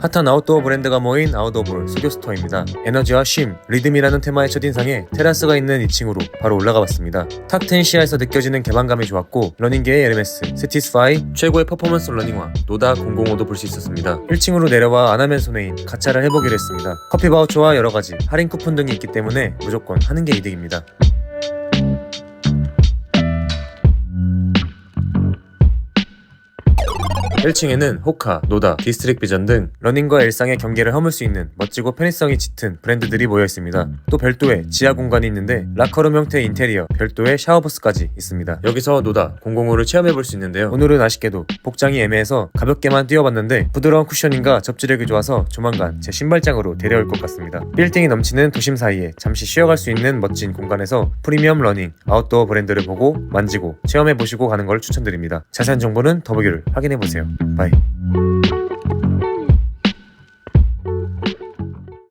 핫한 아웃도어 브랜드가 모인 아웃도어볼 수교 스토어입니다. 에너지와 쉼, 리듬이라는 테마의 첫인상에 테라스가 있는 2층으로 바로 올라가 봤습니다. 탑10 시야에서 느껴지는 개방감이 좋았고 러닝계의 에르메스, 세티스파이, 최고의 퍼포먼스 러닝화, 노다 005도 볼 수 있었습니다. 1층으로 내려와 안하면 손해인 가차를 해보기로 했습니다. 커피 바우처와 여러 가지 할인 쿠폰 등이 있기 때문에 무조건 하는 게 이득입니다. 1층에는 호카, 노다, 디스트릭 비전 등 러닝과 일상의 경계를 허물 수 있는 멋지고 편의성이 짙은 브랜드들이 모여 있습니다. 또 별도의 지하 공간이 있는데 라커룸 형태의 인테리어, 별도의 샤워부스까지 있습니다. 여기서 노다 005를 체험해 볼 수 있는데요. 오늘은 아쉽게도 복장이 애매해서 가볍게만 뛰어봤는데 부드러운 쿠셔닝과 접지력이 좋아서 조만간 제 신발장으로 데려올 것 같습니다. 빌딩이 넘치는 도심 사이에 잠시 쉬어갈 수 있는 멋진 공간에서 프리미엄 러닝, 아웃도어 브랜드를 보고 만지고 체험해 보시고 가는 걸 추천드립니다. 자세한 정보는 더보기를 확인해 보세요. 바이.